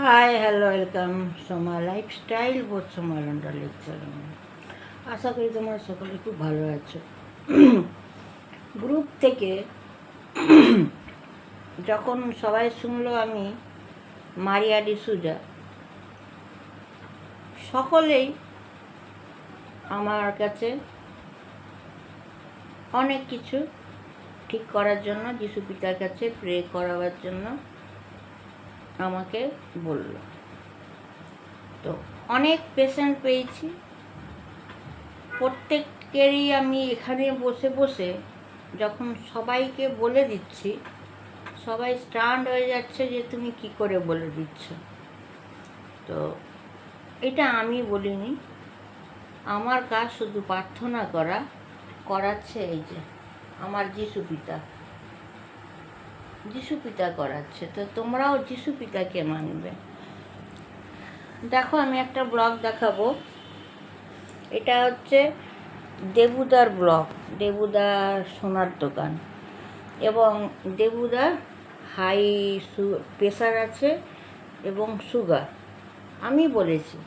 Hi hello welcome Soma lifestyle বোধ Soma London lecture আশা করি তোমরা সকলে খুব ভালো আছো। গ্রুপ থেকে যখন সবাই শুনলো আমি, মারিয়া ডিসুজা সকলেই আমার কাছে অনেক কিছু ঠিক করার জন্য, যিশু পিতার কাছে প্রে করাবার জন্য আমাকে বলল। তো অনেক পেশেন্ট পেয়েছি। প্রত্যেকেরই আমি এখানে বসে বসে যখন সবাইকে বলে দিচ্ছি, সবাই স্ট্যান্ড হয়ে যাচ্ছে যে তুমি কি করে বলে দিচ্ছ। তো এটা আমি বলিনি। আমার কাজ শুধু প্রার্থনা করা, করাচ্ছে এই যে আমার যিশু পিতা। যিশু পিতা করাচ্ছে, তো তোমরাও যিশু পিতাকে মানবে। দেখো, আমি একটা ব্লগ দেখাবো। এটা হচ্ছে দেবুদার ব্লগ দেবুদার সোনার দোকান। এবং দেবুদার হাই সু প্রেশার আছে এবং সুগার, আমি বলেছি।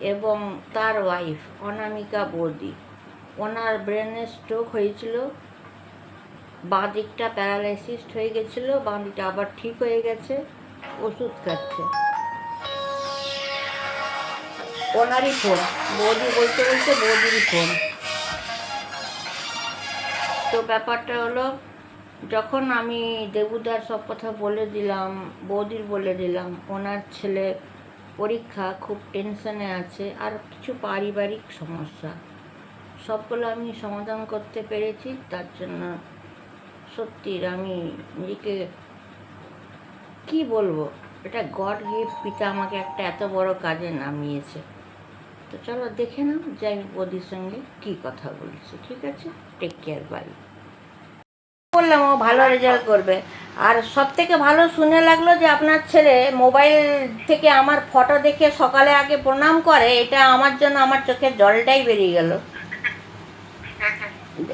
এবং তার ওয়াইফ অনামিকা বৌদি, ওনার ব্রেনের স্ট্রোক হয়েছিল। বাঁ দিকটা প্যারালাইসিস হয়ে গেছিল, বাঁ দিকটা আবার ঠিক হয়ে গেছে, ওষুধ খাচ্ছে। ওনারই ফোন বৌদি বলতে বলতে বৌদিরই ফোন তো ব্যাপারটা হলো, যখন আমি দেবুদার সব কথা বলে দিলাম, বৌদির বলে দিলাম, ওনার ছেলে পরীক্ষা খুব টেনশনে আছে, আর কিছু পারিবারিক সমস্যা, সবগুলো আমি সমাধান করতে পেরেছি, তার জন্য সত্যি আমি নিজেকে কি বলব? এটা গড গিফট, পিতা আমাকে একটা এত বড় কাজে নামিয়েছে। তো চলো দেখে নাও যে আমি বৌদির সঙ্গে কী কথা বলছি, ঠিক আছে? টেক কেয়ার বাই বললাম, ও ভালো রেজাল্ট করবে। আর সব থেকে ভালো শুনে লাগল যে আপনার ছেলে মোবাইল থেকে আমার ফটো দেখে সকালে আগে প্রণাম করে, এটা আমার জন্য আমার চোখের জলটাই বেরিয়ে গেল।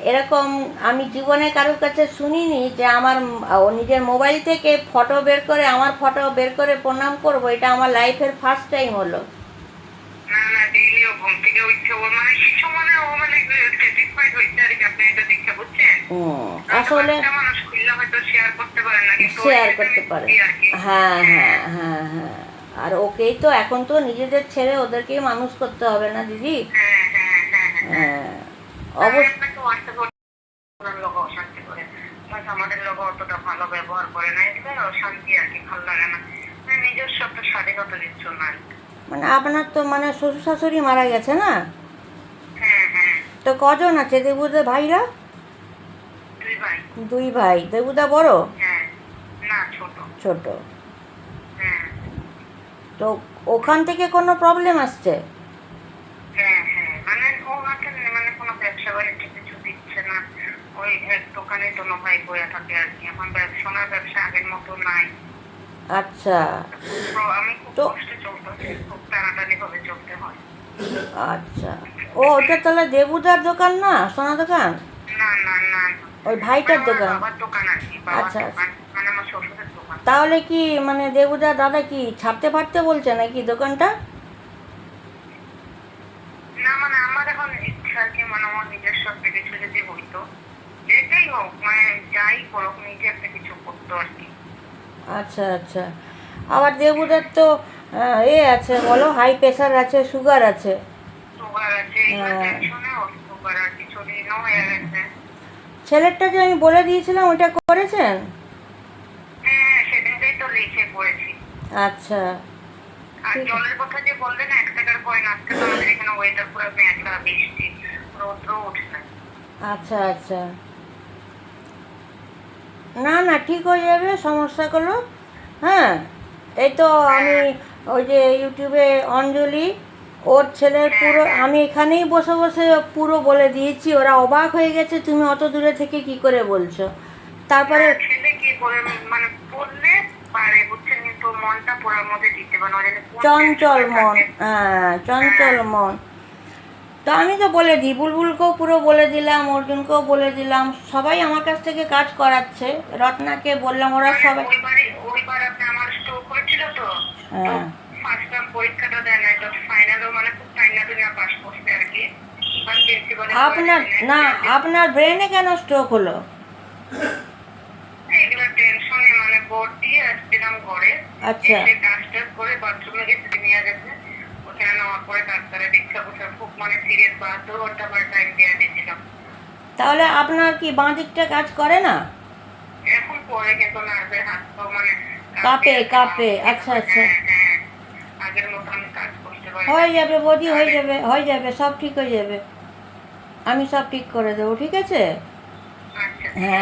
এরকম আমি জীবনে কারোর কাছে শুনিনি যে আমার নিজের মোবাইল থেকে ফটো বের করে আমার ফটো বের করে প্রণাম করব। এটা আমার লাইফের ফার্স্ট টাইম হলো। না না ডেইলি ও ঘুম থেকে উঠছে ও মানে কিছু মানে ও মানে স্যাটিসফাইড আর কি আপনি এটা দেখে বুঝছেন? আসলে মানুষ খুললে হয়তো শেয়ার করতে পারে না কিন্তু শেয়ার করতে পারে। বুঝি আর কি। হ্যাঁ হ্যাঁ হ্যাঁ হ্যাঁ। আর ওকেই তো এখন তো নিজেদের ছেলে ওদেরকেই মানুষ করতে হবে না দিদি? হ্যাঁ হ্যাঁ। হ্যাঁ। হ্যাঁ আমাদের লোক অতটা ভালো ব্যবহার করে না অশান্তি আর কি ভালো লাগে না। মানে নিজস্ব একটা স্বাধীনতা দিচ্ছ না। মানে আপনার তো মানে শ্বশুর শাশুড়ি মারা গেছে না? হ্যাঁ হ্যাঁ। তো কজন আছে দেবুদের ভাইরা? দুই ভাই। দুই ভাই দেবুদা বড়? হ্যাঁ না ছোট। ছোট। হ্যাঁ। তো ওখান থেকে কোনো প্রবলেম আসছে হ্যাঁ হ্যাঁ মানে ও আমাকে মানে কোনো ব্যবসা বাণিজ্য কিছু দিচ্ছে না ওই দোকানে দোনো ভাই বয়ে থাকে আর কি। ব্যবসা সোনার ব্যবসা আগের মতো নাই। আচ্ছা। তো আমি খুব কষ্টে চলতেছি খুব টানাটানি ভাবে চলতে হয়। আচ্ছা। ও ওটা তাহলে দেবুদার দোকান না? সোনা দোকান? না না না। ওই ভাইটার আমার দোকান? কি আচ্ছা, মানে আমার তাহলে কি মানে দেবুদার দাদা কি ছাড়তে পারতে বলছে নাকি দোকানটা না মানে আমার এখন ইচ্ছা আর কি মানে আমার নিজস্ব একটা কিছু যদি হইতো যেটাই হোক মানে যাই করুক নিজে একটা কিছু করতো আর কি। আচ্ছা আচ্ছা। দেবুদার তো এ আছে বলো হাই প্রেশার আছে সুগার আছে। সুগার আছে হ্যাঁ। সুগার আর কিছু হয়ে গেছে ছেলেরটা যে আমি বলে দিয়েছিলাম ওটা করেছেন? হ্যাঁ সেদিনটাই তো লিখে আচ্ছা। আর জলের কথা যে বললেন এক টাকার কয়েন আজকে তো আমাদের এখানে ওয়েদার পুরো মেঘলা বৃষ্টি রৌদ্র উঠছে। আচ্ছা আচ্ছা। না না ঠিক হয়ে যাবে সমস্যাগুলো হ্যাঁ এই তো আমি ওই যে ইউটিউবে অঞ্জলি ওর ছেলের পুরো আমি এখানেই বসে বসে পুরো বলে দিয়েছি ওরা অবাক হয়ে গেছে তুমি অত দূরে থেকে কি করে বলছো? তারপরে মানে চঞ্চল মন হ্যাঁ চঞ্চল মন। তো আমি তো বলে দিই বুলবুলকেও পুরো বলে দিলাম অর্জুনকেও বলে দিলাম সবাই আমার কাছ থেকে কাজ করাচ্ছে। রত্নাকে বললাম ওরা সবাই হ্যাঁ। মানে আপনার না আপনার ব্রেনে কেন স্ট্রোক হলো? মানে আচ্ছা। করে বাথরুমে গেছে নিয়ে গেছে। নেওয়ার পরে ডাক্তারের দীক্ষা খুব মানে সিরিয়াস ঘণ্টা টাইম দিয়েছিলাম তাহলে আপনার কি বাঁ দিকটা কাজ করে না? এখন পরে কিন্তু নার্ভের হাত পা মানে কাঁপে, কাঁপে, আচ্ছা, আচ্ছা। হ্যাঁ, হ্যাঁ। আগের মতো আমি কাজ করতে পারি হয়ে যাবে বৌদি হয়ে যাবে হয়ে যাবে সব ঠিক হয়ে যাবে। আমি সব ঠিক করে দেবো ঠিক আছে? আচ্ছা। হ্যাঁ।